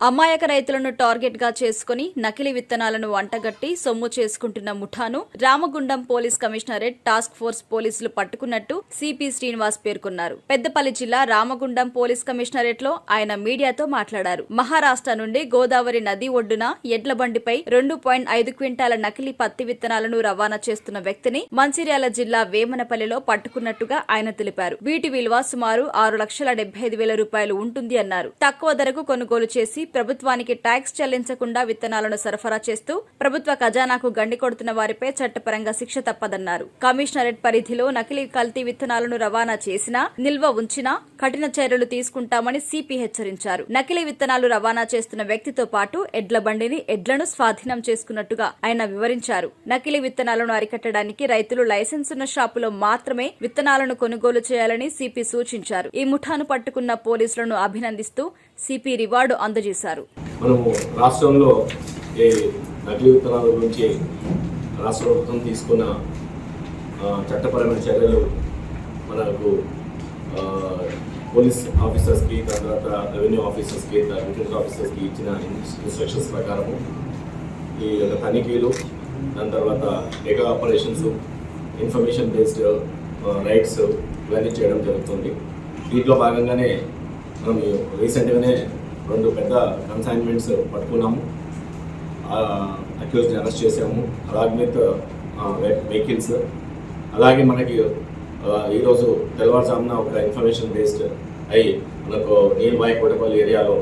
అమాయక రైతులను టార్గెట్గా చేసుకుని నకిలీ విత్తనాలను వంటగట్టి సొమ్ము చేసుకుంటున్న ముఠాను Ramagundam police commissionerate task force పోలీసులు పట్టుకున్నట్టు సిపి శ్రీనివాస్ పేర్కొన్నారు. పెద్దపల్లి జిల్లా రామగుండం పోలీస్ కమిషనరేట్లో ఆయన మీడియాతో మాట్లాడారు. మహారాష్ట్ర నుండి గోదావరి నది ఒడ్డున ఎడ్ల బండిపై రెండు పాయింట్ ఐదు క్వింటాల నకిలీ పత్తి విత్తనాలను రవాణా చేస్తున్న వ్యక్తిని మంచిర్యాల జిల్లా వేమనపల్లిలో పట్టుకున్నట్టుగా ఆయన తెలిపారు. వీటి విలువ సుమారు ఆరు లక్షల డెబ్బై ఐదు వేల రూపాయలు ఉంటుంది అన్నారు. తక్కువ ధరకు కొనుగోలు చేసి ప్రభుత్వానికి ట్యాక్స్ చెల్లించకుండా విత్తనాలను సరఫరా చేస్తూ ప్రభుత్వ ఖజానాకు గండి కొడుతున్న వారిపై చట్టపరంగా శిక్ష తప్పదన్నారు. కమిషనరేట్ పరిధిలో నకిలీ కల్తీ విత్తనాలను రవాణా చేసినా నిల్వ ఉంచినా కఠిన చర్యలు తీసుకుంటామని సిపి హెచ్చరించారు. నకిలీ విత్తనాలు రవాణా చేస్తున్న వ్యక్తితో పాటు ఎడ్ల బండిని ఎడ్లను స్వాధీనం చేసుకున్నట్టుగా ఆయన వివరించారు. నకిలీ విత్తనాలను అరికట్టడానికి రైతులు లైసెన్స్ ఉన్న షాపులో మాత్రమే విత్తనాలను కొనుగోలు చేయాలని సిపి సూచించారు. ఈ ముఠాను పట్టుకున్న పోలీసులను అభినందిస్తూ సిపి రివార్డు అందజేశారు. మనము రాష్ట్రంలో ఈ నకిలీ విత్తనాల గురించి రాష్ట్ర ప్రభుత్వం తీసుకున్న చట్టపరమైన చర్యలు మనకు పోలీస్ ఆఫీసర్స్కి తర్వాత రెవెన్యూ ఆఫీసర్స్కి విజిలెన్స్ ఆఫీసర్స్కి ఇచ్చిన ఇన్స్ట్రక్షన్స్ ప్రకారము ఈ యొక్క తనిఖీలు దాని తర్వాత mega operations information based raids ఇవన్నీ చేయడం జరుగుతుంది. దీంట్లో భాగంగానే మనం రీసెంట్గానే రెండు పెద్ద కన్సైన్మెంట్స్ పట్టుకున్నాము. అక్యూజ్ని అరెస్ట్ చేసాము అలాగే వెహికల్స్ అలాగే మనకి ఈరోజు తెల్లవారుజామున ఒక ఇన్ఫర్మేషన్ బేస్డ్ అయ్యి మనకు నీల్వాయి కోటపల్లి ఏరియాలో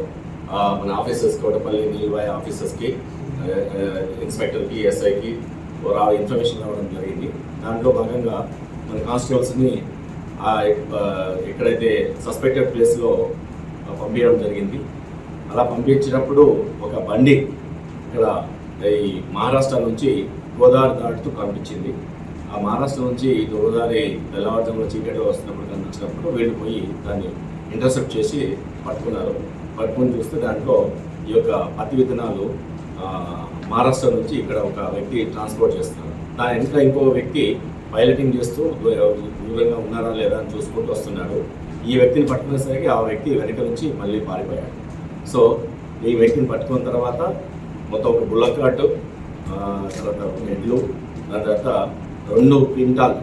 మన ఆఫీసర్స్ కోటపల్లి నీల్వాయి ఆఫీసర్స్కి ఇన్స్పెక్టర్కి ఎస్ఐకి రా ఇన్ఫర్మేషన్ రావడం జరిగింది. దాంట్లో భాగంగా మన కానిస్టేబుల్స్ని ఆ, ఎక్కడైతే సస్పెక్టెడ్ ప్లేస్లో పంపించడం జరిగింది. అలా పంపించినప్పుడు ఒక బండి ఇక్కడ ఈ మహారాష్ట్ర నుంచి గోదావరి దాటుతూ కనిపించింది ఆ మహారాష్ట్ర నుంచి గోదావరి తెల్లవారుజామున చీకటి వస్తున్నప్పుడు కనిపించినప్పుడు వీళ్ళు పోయి దాన్ని ఇంటర్సెప్ట్ చేసి పట్టుకున్నారు. పట్టుకుని చూస్తే దాంట్లో ఈ యొక్క పత్తి విత్తనాలు మహారాష్ట్ర నుంచి ఇక్కడ ఒక వ్యక్తి ట్రాన్స్పోర్ట్ చేస్తున్నారు. దాని వెనుక ఇంకో వ్యక్తి పైలటింగ్ చేస్తూ దూరంగా ఉన్నారా లేదా అని చూసుకుంటూ వస్తున్నాడు. ఈ వ్యక్తిని పట్టుకునేసరికి ఆ వ్యక్తి వెనక నుంచి మళ్ళీ పారిపోయాడు. సో ఈ వ్యక్తిని పట్టుకున్న తర్వాత మొత్తం ఒక బుల్లక్ కార్టు తర్వాత నెడ్లు ఎడ్లు దాని తర్వాత రెండు క్వింటాల్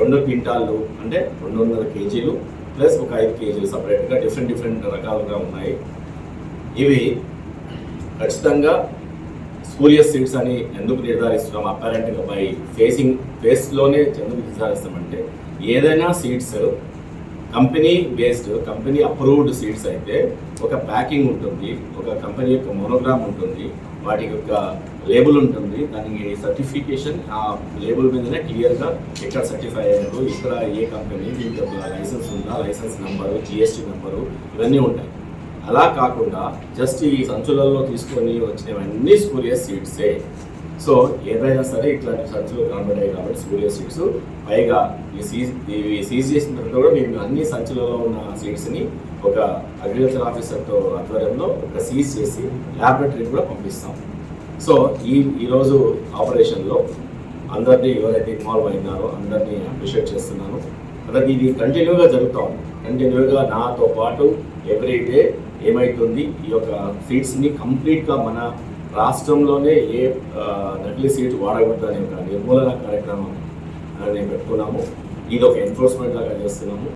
రెండు క్వింటాళ్ళు అంటే రెండు వందల కేజీలు ప్లస్ ఒక ఐదు కేజీలు సపరేట్గా డిఫరెంట్ డిఫరెంట్ రకాలుగా ఉన్నాయి. ఇవి ఖచ్చితంగా స్పూరియస్ సీడ్స్ అని ఎందుకు నిర్ధారిస్తున్నాం? అపారెంట్గా బై ఫేసింగ్ ఫేస్లోనే ఎందుకు నిర్ధారిస్తామంటే ఏదైనా seeds company based company approved seeds అయితే ఒక ప్యాకింగ్ ఉంటుంది ఒక కంపెనీ యొక్క మోనోగ్రామ్ ఉంటుంది వాటి యొక్క లేబుల్ ఉంటుంది దానికి సర్టిఫికేషన్ ఆ లేబుల్ మీదనే క్లియర్గా ఎక్కడ సర్టిఫై అయ్యారు ఇక్కడ ఏ కంపెనీ దీనికి ఒక లైసెన్స్ ఉందా లైసెన్స్ నెంబరు జిఎస్టీ నెంబరు ఇవన్నీ ఉంటాయి. అలా కాకుండా జస్ట్ ఈ సంచులలో తీసుకొని వచ్చినవన్నీ స్కూరియస్ సీడ్సే సో ఏదైనా సరే ఇట్లాంటి సంచులు కనబడ్డాయి కాబట్టి సూర్య సీడ్స్. పైగా ఈ సీజ్ ఇవి సీజ్ చేసిన తర్వాత కూడా మేము అన్ని సంచులలో ఉన్న సీడ్స్ని ఒక అగ్రికల్చర్ ఆఫీసర్తో ఆధ్వర్యంలో ఒక సీజ్ చేసి ల్యాబొరేటరీకి కూడా పంపిస్తాం. సో ఈ ఈరోజు ఆపరేషన్లో అందరినీ ఎవరైతే ఇన్వాల్వ్ అయినారో అందరినీ అప్రిషియేట్ చేస్తున్నాను. అలాగే ఇది కంటిన్యూగా జరుగుతూ ఉంది. కంటిన్యూగా నాతో పాటు ఎవ్రీ డే ఏమవుతుంది ఈ యొక్క సీట్స్ని కంప్లీట్గా మన రాష్ట్రంలోనే ఏ నకిలీ సీట్ వాడకూడదు అనే ఒక నిర్మూలన కార్యక్రమం నేను పెట్టుకున్నాము. ఇది ఒక ఎన్ఫోర్స్మెంట్ లాగా చేస్తున్నాము.